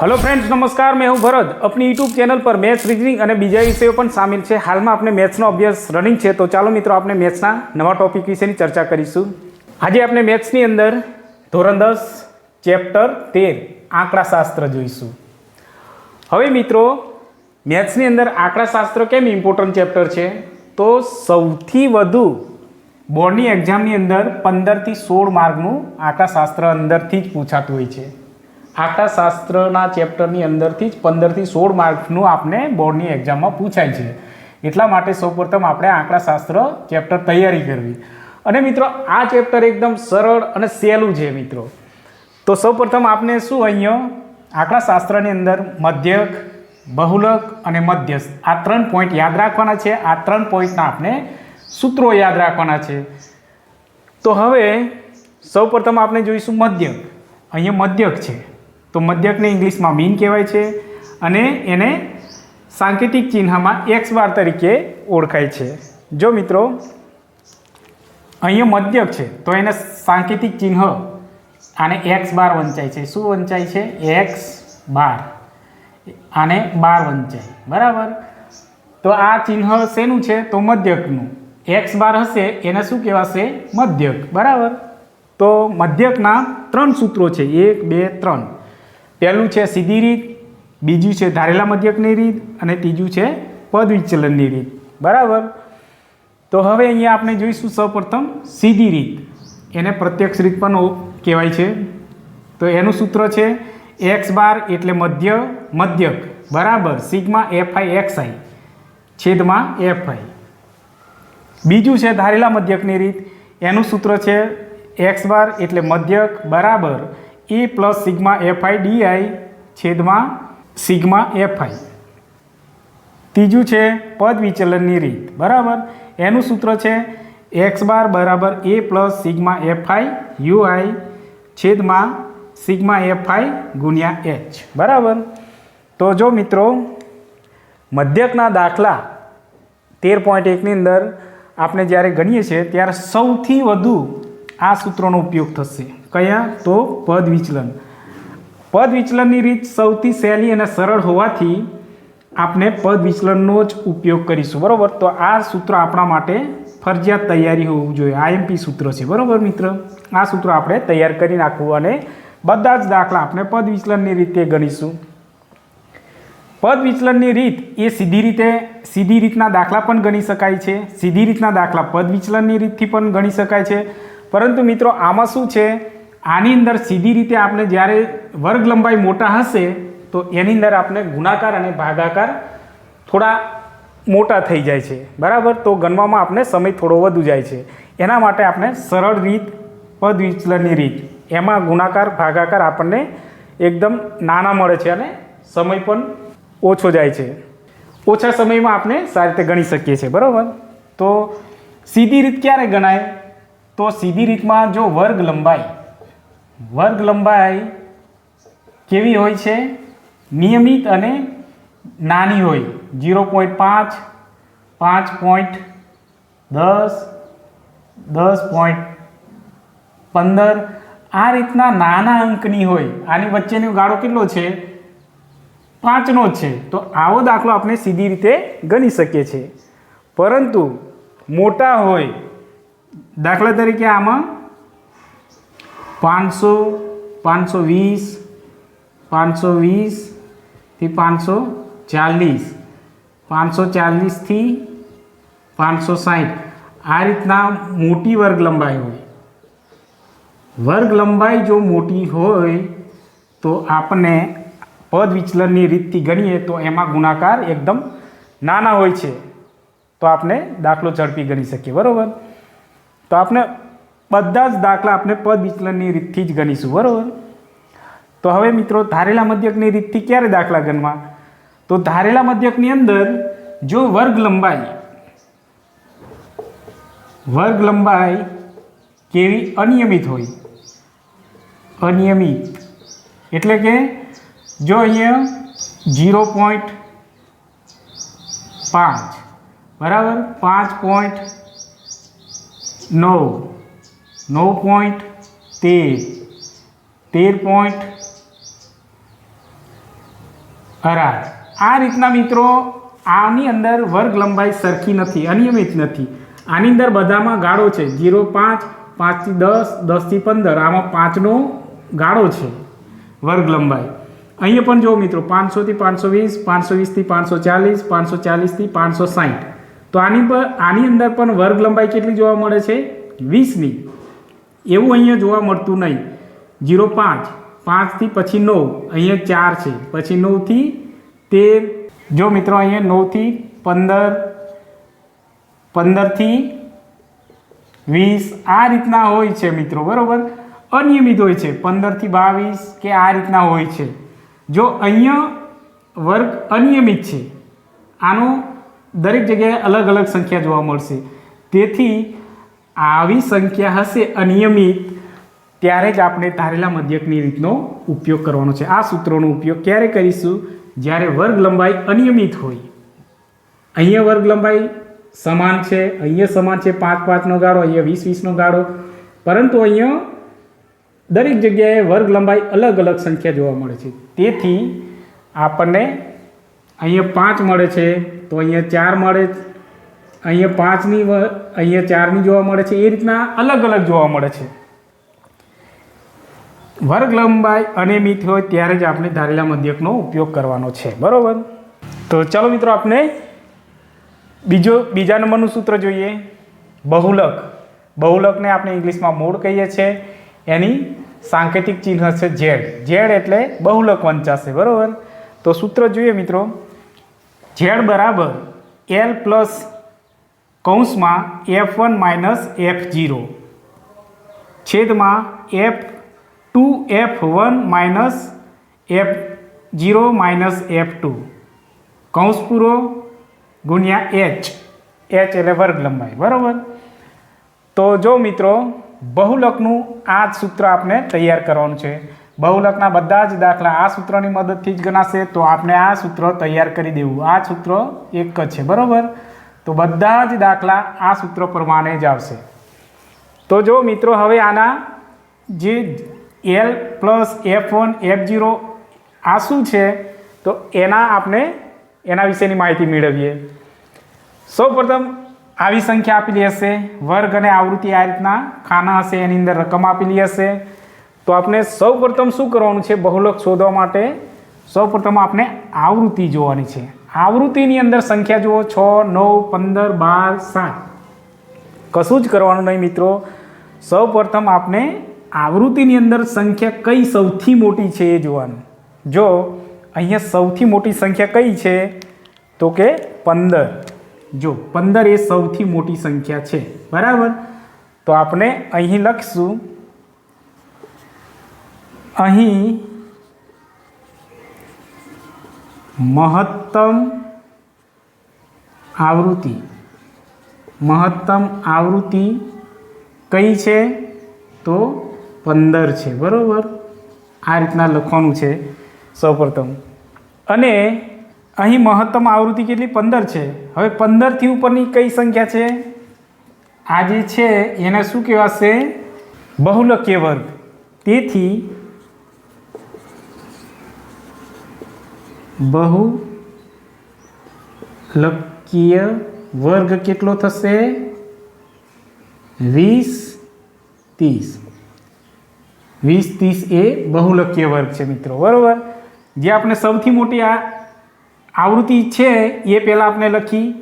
Hello friends નમસ્કાર. મેં હું ભરત. આપણી યુટ્યુબ ચેનલ પર મેથ્સ રીઝનિંગ અને બીજા વિષયો પણ સામેલ છે. હાલમાં આપણે મેથ્સનો અભ્યાસ રનિંગ છે. તો ચાલો મિત્રો, આપણે મેથ્સના નવા ટોપિક વિશેની ચર્ચા કરીશું. આજે આપણે મેથ્સની અંદર ધોરણ દસ ચેપ્ટર તેર, આંકડાશાસ્ત્ર જોઈશું. હવે મિત્રો, મેથ્સની અંદર આંકડાશાસ્ત્ર કેમ ઇમ્પોર્ટન્ટ ચેપ્ટર છે? તો સૌથી વધુ બોર્ડની એક્ઝામની અંદર પંદરથી સોળ માર્કનું આંકડાશાસ્ત્ર અંદરથી જ પૂછાતું હોય છે. આંકડાશાસ્ત્રના ચેપ્ટરની અંદરથી જ પંદરથી સોળ માર્ક્સનું આપને બોર્ડની એક્ઝામમાં પૂછાય છે. એટલા માટે સૌપ્રથમ આપણે આંકડાશાસ્ત્ર ચેપ્ટર તૈયારી કરવી. અને મિત્રો, આ ચેપ્ટર એકદમ સરળ અને સહેલું છે મિત્રો. તો સૌપ્રથમ આપણે શું અહીંયા? આંકડાશાસ્ત્રની અંદર મધ્યક, બહુલક અને મધ્યસ્થ. આ ત્રણ પોઈન્ટ યાદ રાખવાના છે. આ ત્રણ પોઈન્ટના આપણે સૂત્રો યાદ રાખવાના છે. તો હવે સૌપ્રથમ આપણે જોઈશું મધ્યક. અહીંયા મધ્યક છે. તો મધ્યકને ઇંગ્લિશમાં મીન કહેવાય છે અને એને સાંકેતિક ચિહ્નમાં એક્સ બાર તરીકે ઓળખાય છે. જો મિત્રો, અહીંયા મધ્યક છે, તો એને સાંકેતિક ચિહ્ન આને એક્સ બાર વંચાય છે. શું વંચાય છે? X bar. આને બાર વંચાય. બરાબર? તો આ ચિહ્ન શેનું છે? તો મધ્યકનું. એક્સ બાર હશે, એને શું કહેવાશે? મધ્યક. બરાબર? તો મધ્યકના ત્રણ સૂત્રો છે. એક, બે, ત્રણ. પહેલું છે સીધી રીત, બીજું છે ધારેલા મધ્યકની રીત અને ત્રીજું છે પદ વિચલનની રીત. બરાબર? તો હવે અહીંયા આપણે જોઈશું સૌપ્રથમ સીધી રીત. એને પ્રત્યક્ષ રીત પણ કહેવાય છે. તો એનું સૂત્ર છે એક્સ બાર એટલે મધ્ય, મધ્યક. બરાબર? Sigma f i, x i. છેદમાં એફ આઈ. બીજું છે ધારેલા મધ્યકની રીત. એનું સૂત્ર છે એક્સ બાર એટલે મધ્યક. બરાબર? A plus sigma f i d છેદમાં સિગ્મા એફ આઈ. ત્રીજું છે પદ વિચલનની રીત. બરાબર? એનું સૂત્ર છે એક્સ બાર બરાબર a plus sigma f i u i છેદમાં સિગ્મા એફ આઈ ગુણ્યા એચ. બરાબર? તો જો મિત્રો, મધ્યકના દાખલા તેર પોઈન્ટ એકની અંદર આપણે જ્યારે ગણીએ છીએ, ત્યારે સૌથી વધુ આ સૂત્રોનો ઉપયોગ થશે. કયા? તો પદ વિચલન. પદ વિચલનની રીત સૌથી સહેલી અને સરળ હોવાથી આપણે પદ વિચલનનો જ ઉપયોગ કરીશું. બરાબર? તો આ સૂત્ર આપણા માટે ફરજિયાત તૈયારી હોવું જોઈએ. આઈએમપી સૂત્ર છે. બરાબર મિત્ર? આ સૂત્ર આપણે તૈયાર કરી નાખવું અને બધા જ દાખલા આપણે પદ વિચલનની રીતે ગણીશું. પદ વિચલનની રીત એ સીધી રીતે, સીધી રીતના દાખલા પણ ગણી શકાય છે. સીધી રીતના દાખલા પદ વિચલનની રીતથી પણ ગણી શકાય છે. પરંતુ મિત્રો, આમાં શું છે? આની અંદર સીધી રીતે આપણે જ્યારે વર્ગ લંબાઈ મોટા હશે, તો એની અંદર આપણે ગુણાકાર અને ભાગાકાર થોડા મોટા થઈ જાય છે. બરાબર? તો ગણવામાં આપણે સમય થોડો વધુ જાય છે. એના માટે આપણે સરળ રીત, પદ વિચલનની રીત, એમાં ગુણાકાર, ભાગાકાર આપણને એકદમ નાના મળે છે અને સમય પણ ઓછો જાય છે. ઓછા સમયમાં આપણે સારી રીતે ગણી શકીએ છીએ. બરાબર? તો સીધી રીત ક્યારે ગણાય? તો સીધી રીતમાં જો વર્ગ લંબાઈ વર્ગ લંબાઈ કેવી હોય છે? નિયમિત અને નાની હોય. ઝીરો પોઈન્ટ પાંચ પાંચ પોઈન્ટ દસ દસ પોઈન્ટ પંદર. આ રીતના નાના અંકની હોય. આની વચ્ચેનો ગાળો કેટલો છે? પાંચનો જ છે. તો આવો દાખલો આપણે સીધી રીતે ગણી શકીએ છીએ. પરંતુ મોટા હોય, દાખલા તરીકે આમાં પાંચસો પાંચસો વીસ, પાંચસો વીસથી પાંચસો ચાલીસ. પાંચસો ચાલીસથી પાંચસો સાહીઠ આ રીતના મોટી વર્ગ લંબાઈ હોય. વર્ગ લંબાઈ જો મોટી હોય તો આપણે પદ વિચલનની રીતથી ગણીએ તો એમાં ગુણાકાર એકદમ નાના હોય છે. તો આપણે દાખલો ઝડપી ગણી શકીએ. બરાબર? તો આપણે બધા જ દાખલા આપણે પદ વિચલનની રીતથી જ ગણીશું, બરાબર? તો હવે મિત્રો, ધારેલા મધ્યકની રીતથી ક્યારે દાખલા ગણવા? તો ધારેલા મધ્યકની અંદર જો વર્ગ લંબાઈ વર્ગ લંબાઈ કેવી અનિયમિત હોય? અનિયમિત. એટલે કે જો અહીંયા ઝીરો પોઈન્ટ પાંચ, બરાબર? પાંચ પોઈન્ટ નવ. નવ પોઈન્ટ તેર. તેર પોઈન્ટ અઢાર. આ રીતના મિત્રો, આની અંદર વર્ગ લંબાઈ સરખી નથી, અનિયમિત નથી. આની અંદર બધામાં ગાળો છે. જીરો પાંચ, પાંચથી દસ, દસથી પંદર. આમાં પાંચનો ગાળો છે વર્ગ લંબાઈ. અહીંયા પણ જો મિત્રો, પાંચસોથી પાંચસો વીસ પાંચસો વીસથી પાંચસો ચાલીસ પાંચસો ચાલીસથી પાંચસો સાઠ તો આની પર, આની અંદર પણ વર્ગ લંબાઈ કેટલી જોવા મળે છે? વીસની. એવું અહીંયા જોવા મળતું નહીં. જીરો પાંચ પાંચથી પછી નવ, અહીંયા ચાર છે. પછી નવથી તેર. જો મિત્રો અહીંયા નવથી પંદર પંદરથી વીસ, આ રીતના હોય છે મિત્રો, બરાબર? અનિયમિત હોય છે. પંદરથી બાવીસ કે આ રીતના હોય છે. જો અહીંયા વર્ગ અનિયમિત છે, આનો દરેક જગ્યાએ અલગ અલગ સંખ્યા જોવા મળશે. તેથી આવી સંખ્યા હશે અનિયમિત, ત્યારે જ આપણે ધારેલા મધ્યકની રીતનો ઉપયોગ કરવાનો છે. આ સૂત્રોનો ઉપયોગ ક્યારે કરીશું? જ્યારે વર્ગ લંબાઈ અનિયમિત હોય. અહીંયા વર્ગ લંબાઈ સમાન છે, અહીંયા સમાન છે, પાંચ પાંચનો ગાળો, અહીંયા વીસ વીસનો ગાળો. પરંતુ અહીંયા દરેક જગ્યાએ વર્ગ લંબાઈ અલગ અલગ સંખ્યા જોવા મળે છે. તેથી આપણને અહીંયા પાંચ મળે છે, તો અહીંયા ચાર મળે અહીંયા પાંચની અહીંયા ચારની જોવા મળે છે. એ રીતના અલગ અલગ જોવા મળે છે. વર્ગ લંબાઈ અનિયમિત હોય ત્યારે જ આપણે ધારેલા મધ્યકનો ઉપયોગ કરવાનો છે. બરાબર? તો ચાલો મિત્રો, આપણે બીજો, બીજા નંબરનું સૂત્ર જોઈએ. બહુલક. બહુલકને આપણે ઇંગ્લિશમાં મૂળ કહીએ છીએ. એની સાંકેતિક ચિહ્ન છે ઝેડ ઝેડ એટલે બહુલક વંચાશે. બરાબર? તો સૂત્ર જોઈએ મિત્રો. ઝેડ બરાબર એલ પ્લસ કૌંસમાં f one minus f zero છેદમાં f two f one minus f zero minus f two કૌંસ પૂરો ગુણ્યા એચ એચ એટલે વર્ગ લંબાઈ. બરાબર? તો જો મિત્રો, બહુલકનું આ જ સૂત્ર આપણે તૈયાર કરવાનું છે. બહુલકના બધા જ દાખલા આ સૂત્રની મદદથી જ ગણાશે, તો આપણે આ સૂત્ર તૈયાર કરી દેવું. આ સૂત્ર એક જ છે. બરાબર? તો બધા જ દાખલા આ સૂત્ર પ્રમાણે જ આવશે. તો જો મિત્રો હવે આના જે l plus f one f zero આ શું છે? તો એના આપણે એના વિશેની માહિતી મેળવીએ. સૌપ્રથમ આવી સંખ્યા આપેલી હશે. વર્ગ અને આવૃત્તિ આ રીતના ખાના હશે, એની અંદર રકમ આપેલી હશે. તો આપણે સૌપ્રથમ શું કરવાનું છે? બહુલક શોધવા માટે સૌપ્રથમ આપણે આવૃત્તિ જોવાની છે. આવૃત્તિની અંદર સંખ્યા જુઓ, છ, નવ, પંદર, બાર, સાત. કશું જ કરવાનું નહીં મિત્રો. સૌપ્રથમ આપણે આવૃત્તિની અંદર સંખ્યા કઈ સૌથી મોટી છે એ જોવાનું. જો અહીંયા સૌથી મોટી સંખ્યા કઈ છે? તો કે પંદર. જો પંદર એ સૌથી મોટી સંખ્યા છે. બરાબર? તો આપણે અહીં લખશું. અહીં મહત્તમ આવૃત્તિ. મહત્તમ આવૃત્તિ કઈ છે? તો પંદર છે. બરાબર? આ રીતના લખવાનું છે સૌપ્રથમ. અને અહીં મહત્તમ આવૃત્તિ કેટલી? પંદર છે. હવે પંદરથી ઉપરની કઈ સંખ્યા છે? આ જે છે, એને શું કહેવાશે? બહુલકીય વર્ગ. તેથી બહુલકીય વર્ગ કેટલો થશે? વીસ, ત્રીસ. વીસ, ત્રીસ એ બહુલકીય વર્ગ છે મિત્રો, બરાબર? જે આપણે સૌથી મોટી આ આવૃત્તિ છે એ પહેલાં આપણે લખી.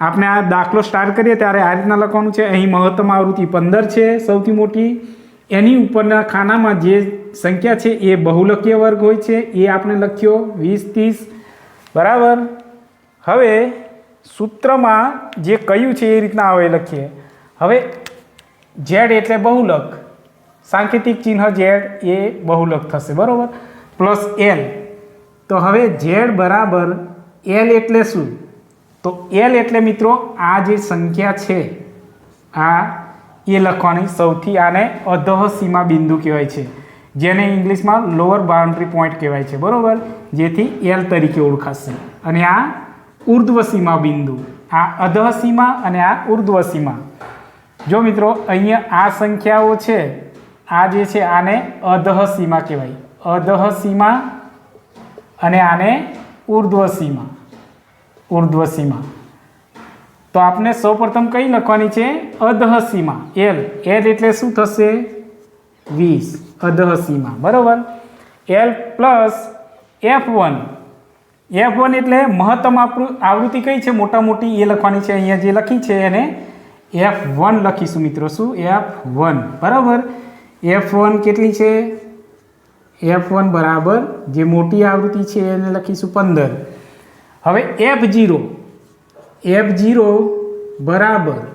આપણે આ દાખલો સ્ટાર્ટ કરીએ, ત્યારે આ રીતના લખવાનું છે. અહીં મહત્તમ આવૃત્તિ પંદર છે સૌથી મોટી. એની ઉપરના ખાનામાં જે સંખ્યા છે એ બહુલકીય વર્ગ હોય છે, એ આપણે લખ્યો વીસ, ત્રીસ. બરાબર? હવે સૂત્રમાં જે કહ્યું છે એ રીતના હવે લખીએ. હવે ઝેડ એટલે બહુલક. સાંકેતિક ચિહ્ન ઝેડ એ બહુલક થશે, બરાબર? Plus l. તો હવે ઝેડ બરાબર એલ એટલે શું? તો એલ એટલે મિત્રો આ જે સંખ્યા છે, આ એ લખવાની સૌથી આને અધઃ સીમા બિંદુ કહેવાય છે, જેને ઇંગ્લિશમાં લોઅર બાઉન્ડ્રી પોઈન્ટ કહેવાય છે, બરાબર? જેથી એલ તરીકે ઓળખાશે. અને આ ઉર્ધ્વ સીમા બિંદુ, આ અધઃ સીમા અને આ ઉર્ધ્વ સીમા. જો મિત્રો, અહીંયા આ સંખ્યાઓ છે, આ જે છે આને અધઃ સીમા કહેવાય. અધઃ સીમા અને આને ઉર્ધ્વ સીમા. ઉર્ધ્વ સીમા. તો આપણે સૌપ્રથમ કઈ લખવાની છે? અધહસીમાં. એલ એલ એટલે શું થશે? વીસ. અધહસીમાં. બરાબર? L plus f one f one એટલે મહત્તમ આવૃત્તિ કઈ છે? મોટા મોટી એ લખવાની છે. અહીંયા જે લખી છે એને એફ વન લખીશું મિત્રો. શું? એફ વન બરાબર? એફ વન કેટલી છે? એફ વન બરાબર. જે મોટી આવૃત્તિ છે એને લખીશું પંદર. હવે એફ જીરો એફ જીરો બરાબર.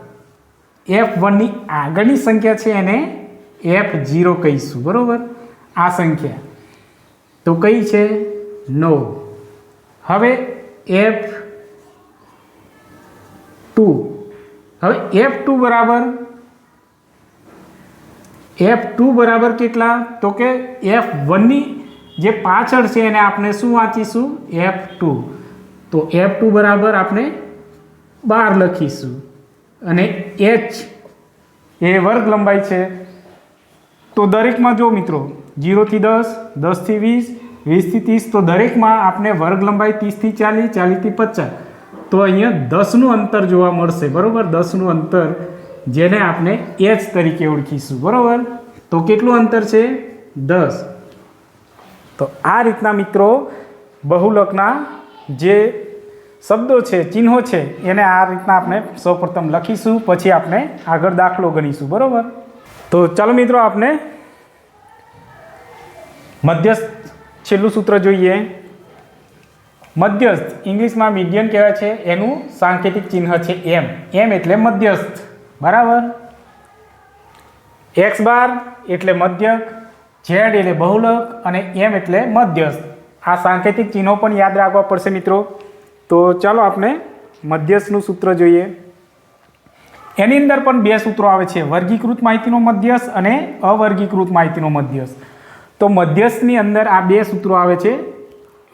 એફ વનની આગળની સંખ્યા છે એને એફ જીરો કહીશું, બરાબર? આ સંખ્યા. તો કઈ છે? નવ. હવે એફ ટુ હવે એફ ટુ બરાબર? એફ ટુ બરાબર કેટલા? તો કે એફ વનની જે પાછળ છે એને આપણે શું વાંચીશું? એફ ટુ તો એફ ટુ બરાબર આપણે બાર લખીશું. અને એચ. એ વર્ગ લંબાઈ છે. તો દરેકમાં જો મિત્રો જીરોથી દસ દસથી વીસ વીસથી ત્રીસ, તો દરેકમાં આપણે વર્ગ લંબાઈ ત્રીસથી ચાલીસ ચાલીસથી પચાસ. તો અહીંયા દસનું અંતર જોવા મળશે, બરાબર? દસનું અંતર જેને આપણે એચ તરીકે ઓળખીશું, બરાબર? તો કેટલું અંતર છે? દસ. તો આ રીતના મિત્રો, બહુલકના જે શબ્દો છે, ચિહ્નો છે, એને આ રીતના આપણે સૌપ્રથમ લખીશું, પછી આપણે આગળ દાખલો ગણીશું, બરાબર? તો ચાલો મિત્રો આપણે મધ્યસ્થ છેલ્લું સૂત્ર જોઈએ. મધ્યસ્થ, ઇંગ્લિશમાં મીડિયન કહેવાય છે, એનું સાંકેતિક ચિહ્ન છે એમ એમ એટલે મધ્યસ્થ, બરાબર? એક્સ બાર એટલે મધ્યક ઝેડ એટલે બહુલક, અને એમ એટલે મધ્યસ્થ. આ સાંકેતિક ચિહ્નો પણ યાદ રાખવા પડશે મિત્રો. તો ચાલો આપણે મધ્યસ્થનું સૂત્ર જોઈએ. એની અંદર પણ બે સૂત્રો આવે છે. વર્ગીકૃત માહિતીનો મધ્યસ્થ અને અવર્ગીકૃત માહિતીનો મધ્યસ્થ. તો મધ્યસ્થની અંદર આ બે સૂત્રો આવે છે.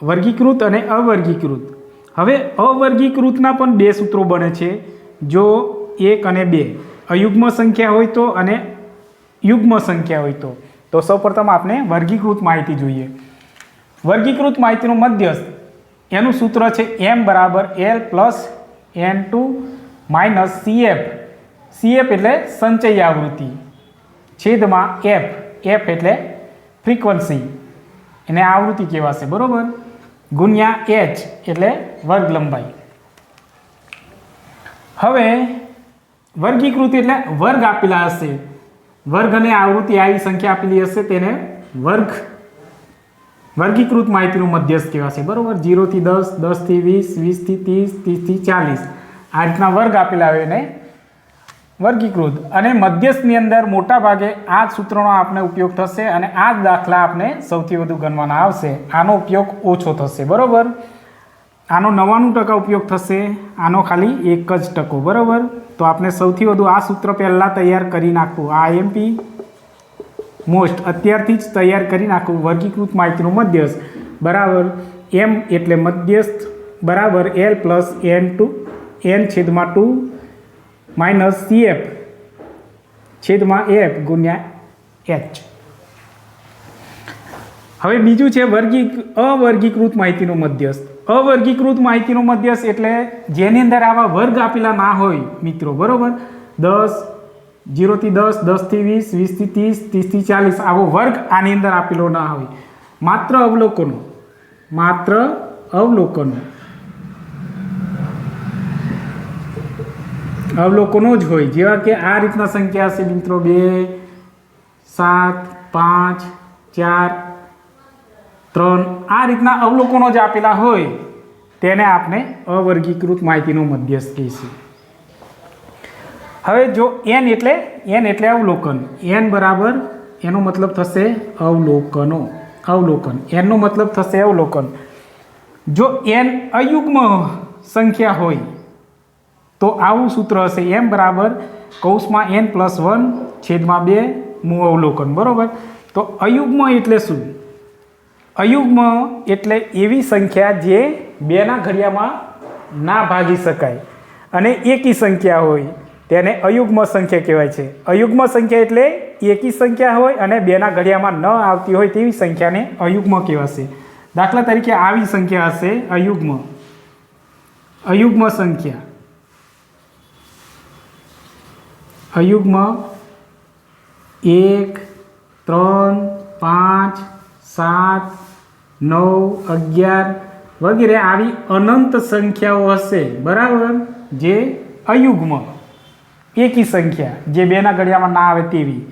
વર્ગીકૃત અને અવર્ગીકૃત. હવે અવર્ગીકૃતના પણ બે સૂત્રો બને છે. જો એક અને બે. અયુગ્મ સંખ્યા હોય તો અને યુગ્મ સંખ્યા હોય તો. તો સૌપ્રથમ આપણે વર્ગીકૃત માહિતી જોઈએ. વર્ગીકૃત માહિતીનો મધ્યસ્થ. એનું સૂત્ર છે એમ બરાબર l plus n two minus CF CF એટલે સંચય આવૃત્તિ. છેદમાં એફ એફ એટલે ફ્રીક્વન્સી એને આવૃત્તિ કહેવાશે, બરાબર? ગુણ્યા એચ એટલે વર્ગ લંબાઈ હવે વર્ગીકૃત એટલે વર્ગ આપેલા હશે. વર્ગ અને આવૃત્તિ આવી સંખ્યા આપેલી હશે, તેને વર્ગ વર્ગીકૃત માહિતીનું મધ્યસ્થ કહેવાશે. બરાબર? જીરોથી દસ દસથી વીસ વીસથી ત્રીસ ત્રીસથી ચાલીસ. આ રીતના વર્ગ આપેલા હોય એને વર્ગીકૃત. અને મધ્યસ્થની અંદર મોટા ભાગે આ જ સૂત્રનો આપણે ઉપયોગ થશે અને આ જ દાખલા આપણે સૌથી વધુ ગણવાના આવશે. આનો ઉપયોગ ઓછો થશે. બરાબર? આનો નવ્વાણું ટકા ઉપયોગ થશે. આનો ખાલી એક જ ટકો. બરાબર? તો આપણે સૌથી વધુ આ સૂત્ર પહેલાં તૈયાર કરી નાખવું. આ આઈએમપી મોસ્ટ અત્યારથી જ તૈયાર કરી નાખવું વર્ગીકૃત માહિતીનું મધ્યસ્થ. બરાબર. એમ એટલે મધ્યસ્થ. બરાબર. L plus n two n છેદમાં ટુ માઇનસ સી એફ છેદમાં એફ ગુણ્યા એચ હવે બીજું છે વર્ગી અવર્ગીકૃત માહિતીનું મધ્યસ્થ. અવર્ગીકૃત માહિતીનું મધ્યસ્થ એટલે જેની અંદર આવા વર્ગ આપેલા ના હોય મિત્રો. બરાબર? દસ જીરોથી દસ, દસથી વીસ, વીસથી ત્રીસ, ત્રીસથી ચાલીસ, આવો વર્ગ આની અંદર આપેલો ના હોય. માત્ર અવલોકનો માત્ર અવલોકનો. અવલોકનો જ હોય. જેવા કે આ રીતના સંખ્યા છે મિત્રો, બે, સાત, પાંચ, ચાર, ત્રણ, આ રીતના અવલોકનો જ આપેલા હોય. તેને આપણે અવર્ગીકૃત માહિતીનો મધ્યસ્થ કહીશું. હવે જો એન એટલે એન એટલે અવલોકન. એન બરાબર, એનો મતલબ થશે અવલોકનો. અવલોકન. એનનો મતલબ થશે અવલોકન. જો એન અયુગ્મ સંખ્યા હોય, તો આવું સૂત્ર હશે. એમ બરાબર, કૌંસમાં એન પ્લસ વન છેદમાં બે, મુ અવલોકન. બરાબર? તો અયુગ્મ એટલે શું? અયુગ્મ એટલે એવી સંખ્યા જે બેના ઘડિયામાં ના ભાગી શકાય. અને એકી સંખ્યા હોય. તેને અયુગ્મ સંખ્યા કહેવાય છે. અયુગ્મ સંખ્યા એટલે એકી સંખ્યા હોય અને બેના ઘડિયામાં ન આવતી હોય તેવી સંખ્યાને અયુગ્મ કહેવાશે. દાખલા તરીકે આવી સંખ્યા હશે અયુગ્મ. અયુગ્મ સંખ્યા. અયુગ્મ એક, ત્રણ, પાંચ, સાત, નવ, અગિયાર વગેરે આવી અનંત સંખ્યાઓ હશે. બરાબર? જે અયુગ્મ. એકી સંખ્યા, જે બેના ઘડિયામાં ના આવે તેવી.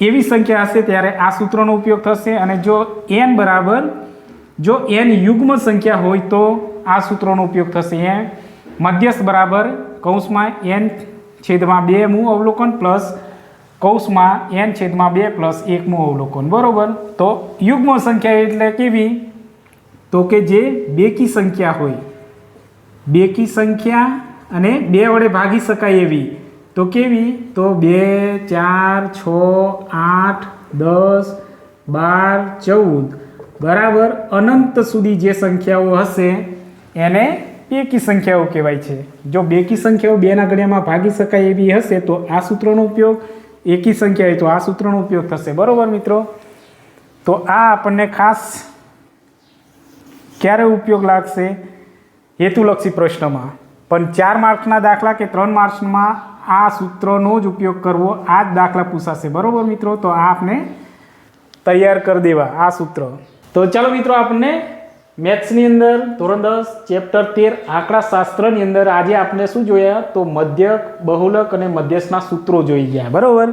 એવી સંખ્યા હશે ત્યારે આ સૂત્રનો ઉપયોગ થશે અને જો એન બરાબર, જો એન યુગ્મ સંખ્યા હોય તો આ સૂત્રનો ઉપયોગ થશે એ મધ્યસ્થ બરાબર કૌંસમાં એન છેદમાં બે મૂ અવલોકન પ્લસ કૌંસમાં એન છેદમાં બે પ્લસ એકમું અવલોકન. બરાબર? તો યુગ્મ સંખ્યા એટલે કેવી? તો કે જે બેકી સંખ્યા હોય. બેકી સંખ્યા અને બે વડે ભાગી શકાય એવી. તો કેવી? તો બે, ચાર, છ, આઠ, દસ, બાર, ચૌદ. બરાબર? અનંત સુધી જે સંખ્યાઓ હશે, એને બેકી સંખ્યાઓ કહેવાય છે. જો બેકી સંખ્યાઓ બેના ગણ્યામાં ભાગી શકાય એવી હશે, તો આ સૂત્રનો ઉપયોગ એકી સંખ્યા હોય તો આ સૂત્રનો ઉપયોગ થશે. બરાબર મિત્રો? તો આ આપણને ખાસ ક્યારે ઉપયોગ લાગશે? હેતુલક્ષી પ્રશ્નમાં. પણ ચાર માર્ક્સના દાખલા કે ત્રણ માર્ક્સમાં આ સૂત્રનો જ ઉપયોગ કરવો, આ જ દાખલા પૂછાશે. બરાબર મિત્રો? તો આ આપણે તૈયાર કરી દેવા, આ સૂત્ર. તો ચાલો મિત્રો આપણને મેથ્સની અંદર ધોરણ દસ, ચેપ્ટર તેર આંકડા શાસ્ત્રની અંદર આજે આપણે શું જોયા? તો મધ્યક, બહુલક અને મધ્યસ્થના સૂત્રો જોઈ ગયા. બરાબર?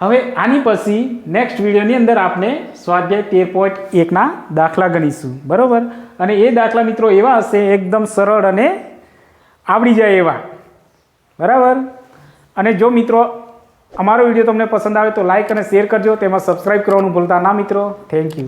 હવે આની પછી નેક્સ્ટ વિડીયોની અંદર આપણે સ્વાધ્યાય તેર પોઈન્ટ એકના દાખલા ગણીશું. બરાબર? અને એ દાખલા મિત્રો એવા હશે, એકદમ સરળ અને આવડી જાય એવા. બરાબર? અને જો મિત્રો અમારો વીડિયો તમને પસંદ આવે તો લાઇક અને શેર કરજો. તેમાં સબસ્ક્રાઈબ કરવાનું ભૂલતા ના મિત્રો. Thank you